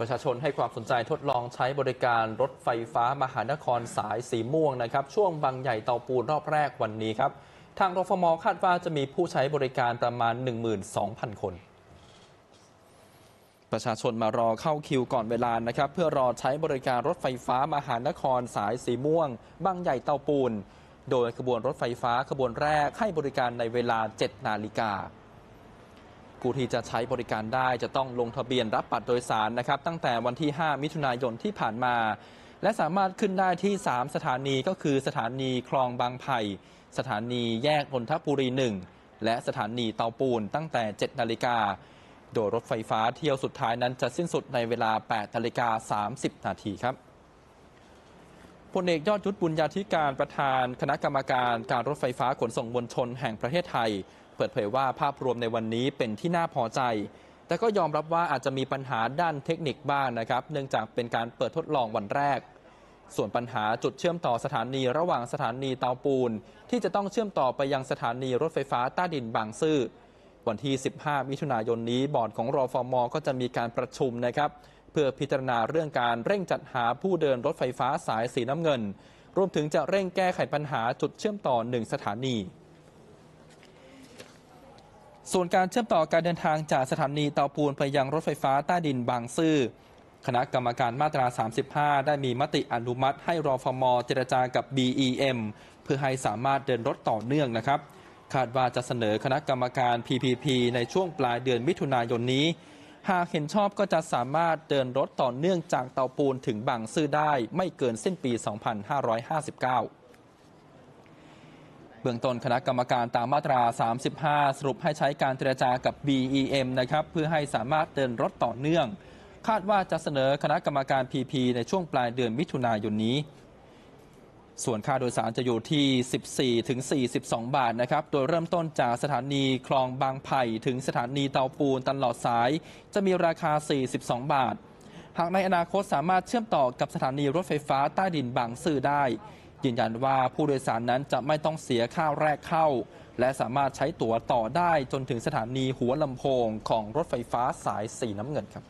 ประชาชนให้ความสนใจทดลองใช้บริการรถไฟฟ้ามหานครสายสีม่วงนะครับ ช่วงบางใหญ่เตาปูนรอบแรกวันนี้ครับ ทางรฟมคาดว่าจะมีผู้ใช้บริการประมาณ 12,000 คน ประชาชนมารอเข้าคิวก่อนเวลานะครับ เพื่อรอใช้บริการรถไฟฟ้ามหานครสายสีม่วง บางใหญ่เตาปูน โดยขบวนรถไฟฟ้าขบวนแรกให้บริการในเวลา 7 นาฬิกา ผู้ที่จะใช้บริการได้จะต้องลงทะเบียนรับบัตรโดยสารนะครับ ตั้งแต่วันที่ 5 มิถุนายนที่ผ่านมา และสามารถขึ้นได้ที่ 3 สถานีก็คือสถานีคลองบางไผ่ สถานีแยกนนทบุรี 1 และสถานีเตาปูนตั้งแต่ 7 นาฬิกา โดยรถไฟฟ้าเที่ยวสุดท้ายนั้นจะสิ้นสุดในเวลา 8 นาฬิกา 30 นาทีครับ พลเอกยอดยุทธบุญญาธิการประธานคณะกรรมการการรถไฟฟ้าขนส่งมวลชนแห่งประเทศไทย เปิดเผยว่าภาพรวมในวันนี้เป็นที่น่าพอใจ แต่ก็ยอมรับว่าอาจจะมีปัญหาด้านเทคนิคบ้างนะครับ เนื่องจากเป็นการเปิดทดลองวันแรก ส่วนปัญหาจุดเชื่อมต่อสถานีระหว่างสถานีเตาปูน ที่จะต้องเชื่อมต่อไปยังสถานีรถไฟฟ้าใต้ดินบางซื่อวันที่ 15 มิถุนายนนี้บอร์ดของรอฟมก็จะมีการประชุมนะครับ เพื่อพิจารณาเรื่องการเร่งจัดหาผู้เดินรถไฟฟ้าสายสีน้ำเงิน รวมถึงจะเร่งแก้ไขปัญหาจุดเชื่อมต่อหนึ่งสถานี ส่วนการเชื่อมต่อการเดินทางจากสถานีเตาปูนไปยังรถไฟฟ้าใต้ดินบางซื่อคณะกรรมการมาตรา 35 ได้มีมติอนุมัติให้รอฟมเจรจากับ BEM เพื่อให้สามารถเดินรถต่อเนื่องนะครับ คาดว่าจะเสนอคณะกรรมการ PPP ในช่วงปลายเดือนมิถุนายนนี้ หากเห็นชอบก็จะสามารถเดินรถต่อเนื่องจากเตาปูนถึงบางซื่อได้ไม่เกินสิ้นปี 2559เบื้องต้นคณะกรรมการตามมาตรา 35 สรุปให้ใช้การเจรจากับ BEM นะครับเพื่อให้สามารถเดินรถต่อเนื่อง คาดว่าจะเสนอคณะกรรมการ PP ในช่วงปลายเดือนมิถุนายนนี้ ส่วนค่าโดยสารจะอยู่ที่ 14 ถึง 42 บาทนะครับ โดยเริ่มต้นจากสถานีคลองบางไผ่ถึงสถานีเตาปูนตลอดสาย จะมีราคา 42 บาท หากในอนาคตสามารถเชื่อมต่อกับสถานีรถไฟฟ้าใต้ดินบางซื่อได้ ยืนยันว่าผู้โดยสารนั้นจะไม่ต้องเสียค่าแรกเข้า และสามารถใช้ตั๋วต่อได้จนถึงสถานีหัวลำโพงของรถไฟฟ้าสายสีน้ำเงินครับ